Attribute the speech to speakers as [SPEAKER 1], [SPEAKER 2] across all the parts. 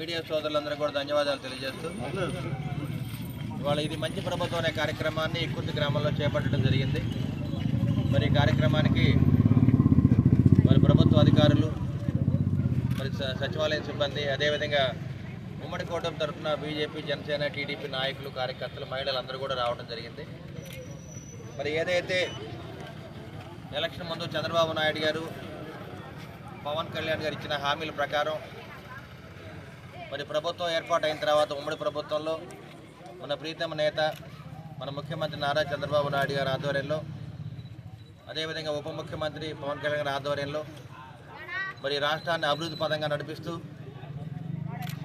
[SPEAKER 1] సోదరులందరూ కూడా ధన్యవాదాలు తెలియజేస్తూ ఇవాళ ఇది మంచి ప్రభుత్వం అనే కార్యక్రమాన్ని ఎక్కుర్తి గ్రామంలో చేపట్టడం జరిగింది. మరి కార్యక్రమానికి మరి ప్రభుత్వ అధికారులు మరి స- సచివాలయం సిబ్బంది అదేవిధంగా ఉమ్మడి కూటమి తరఫున బీజేపీ జనసేన టీడీపీ నాయకులు కార్యకర్తలు మహిళలందరూ కూడా రావడం జరిగింది. మరి ఏదైతే ఎలక్షన్ ముందు చంద్రబాబు నాయుడు గారు పవన్ కళ్యాణ్ గారు ఇచ్చిన హామీల ప్రకారం మరి ప్రభుత్వం ఏర్పాటు అయిన తర్వాత ఉమ్మడి ప్రభుత్వంలో మన ప్రీతమ నేత మన ముఖ్యమంత్రి నారా చంద్రబాబు నాయుడు గారి ఆధ్వర్యంలో అదేవిధంగా ఉప ముఖ్యమంత్రి పవన్ కళ్యాణ్ గారి ఆధ్వర్యంలో మరి రాష్ట్రాన్ని అభివృద్ధి పదంగా నడిపిస్తూ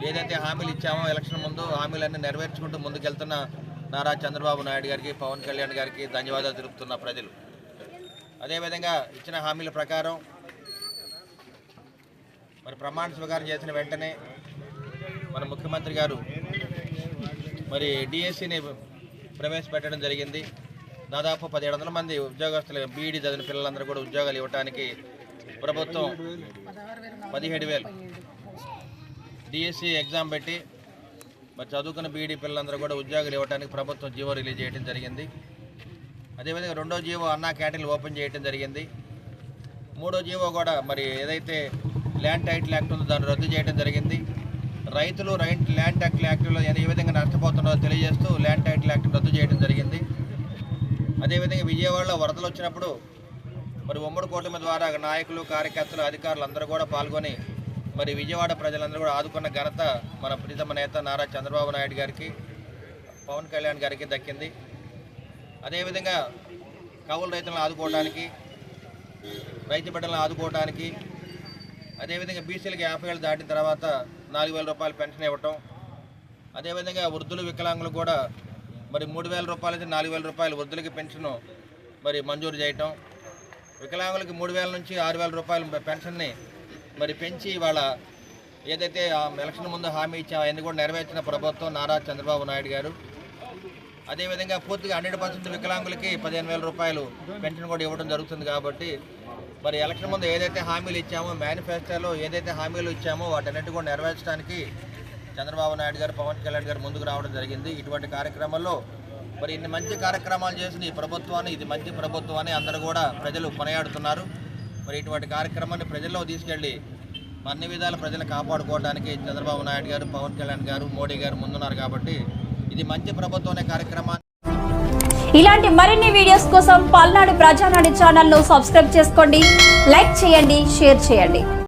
[SPEAKER 1] ఏదైతే హామీలు ఇచ్చామో ఎలక్షన్ ముందు హామీలన్నీ నెరవేర్చుకుంటూ ముందుకెళ్తున్న నారా చంద్రబాబు నాయుడు గారికి పవన్ కళ్యాణ్ గారికి ధన్యవాదాలు తెలుపుతున్న ప్రజలు. అదేవిధంగా ఇచ్చిన హామీల ప్రకారం మరి ప్రమాణ స్వీకారం చేసిన వెంటనే మన ముఖ్యమంత్రి గారు మరి డిఎస్సిని ప్రవేశపెట్టడం జరిగింది. దాదాపు పదిహేడు వందల మంది ఉద్యోగస్తులు బీఈడి చదివిన పిల్లలందరూ కూడా ఉద్యోగాలు ఇవ్వడానికి ప్రభుత్వం పదిహేడు వేలు డిఎస్సి ఎగ్జామ్ పెట్టి మరి చదువుకున్న బీఈడి పిల్లలందరూ కూడా ఉద్యోగాలు ఇవ్వడానికి ప్రభుత్వం జీవో రిలీజ్ చేయడం జరిగింది. అదేవిధంగా రెండో జీవో అన్నా క్యాటరీలు ఓపెన్ చేయడం జరిగింది. మూడో జీవో కూడా మరి ఏదైతే ల్యాండ్ టైటిల్ యాక్ట్ ఉందో దాన్ని రద్దు చేయడం జరిగింది. రైతులు రైట్ ల్యాండ్ టైటిల్ యాక్ట్లో ఏ విధంగా నష్టపోతున్నారో తెలియజేస్తూ ల్యాండ్ టైటిల్ యాక్ట్ రద్దు చేయడం జరిగింది. అదేవిధంగా విజయవాడలో వరదలు వచ్చినప్పుడు మరి ఉమ్మడి కూటమి ద్వారా నాయకులు కార్యకర్తలు అధికారులు అందరూ కూడా పాల్గొని మరి విజయవాడ ప్రజలందరూ కూడా ఆదుకున్న ఘనత మన ప్రీతమ నేత నారా చంద్రబాబు నాయుడు గారికి పవన్ కళ్యాణ్ గారికి దక్కింది. అదేవిధంగా కౌలు రైతులను ఆదుకోవడానికి రైతు బిడ్డలను ఆదుకోవడానికి అదేవిధంగా బీసీలకు యాభై ఏళ్ళు దాటిన తర్వాత నాలుగు వేల రూపాయలు పెన్షన్ ఇవ్వటం అదేవిధంగా వృద్ధులు వికలాంగులు కూడా మరి మూడు వేల రూపాయల నుంచి నాలుగు వేల రూపాయలు వృద్ధులకి పెన్షన్ మరి మంజూరు చేయటం వికలాంగులకి మూడు వేల నుంచి ఆరు వేల రూపాయలు పెన్షన్ని మరి పెంచి ఇవాళ ఏదైతే ఆ ఎలక్షన్ ముందు హామీ ఇచ్చామో అవన్నీ కూడా నెరవేర్చిన ప్రభుత్వం నారా చంద్రబాబు నాయుడు గారు. అదేవిధంగా పూర్తిగా హండ్రెడ్ పర్సెంట్ వికలాంగులకి పదిహేను వేల రూపాయలు పెన్షన్ కూడా ఇవ్వడం జరుగుతుంది కాబట్టి మరి ఎలక్షన్ ముందు ఏదైతే హామీలు ఇచ్చామో మేనిఫెస్టోలో ఏదైతే హామీలు ఇచ్చామో వాటన్నిటి కూడా నెరవేర్చడానికి చంద్రబాబు నాయుడు గారు పవన్ కళ్యాణ్ గారు ముందుకు రావడం జరిగింది. ఇటువంటి కార్యక్రమాల్లో మరి ఇన్ని మంచి కార్యక్రమాలు చేసిన ఈ ప్రభుత్వాన్ని ఇది మంచి ప్రభుత్వం అని అందరూ కూడా ప్రజలు కొనయాడుతున్నారు. మరి ఇటువంటి కార్యక్రమాన్ని ప్రజల్లో తీసుకెళ్ళి అన్ని విధాల ప్రజలు కాపాడుకోవడానికి చంద్రబాబు నాయుడు గారు పవన్ కళ్యాణ్ గారు మోడీ గారు ముందున్నారు కాబట్టి ఇది మంచి ప్రభుత్వం కార్యక్రమాన్ని.
[SPEAKER 2] ఇలాంటి మరిన్ని వీడియోస్ కోసం పల్నాడు ప్రజానాడు ఛానల్ను సబ్స్క్రైబ్ చేసుకోండి లైక్ చేయండి షేర్ చేయండి.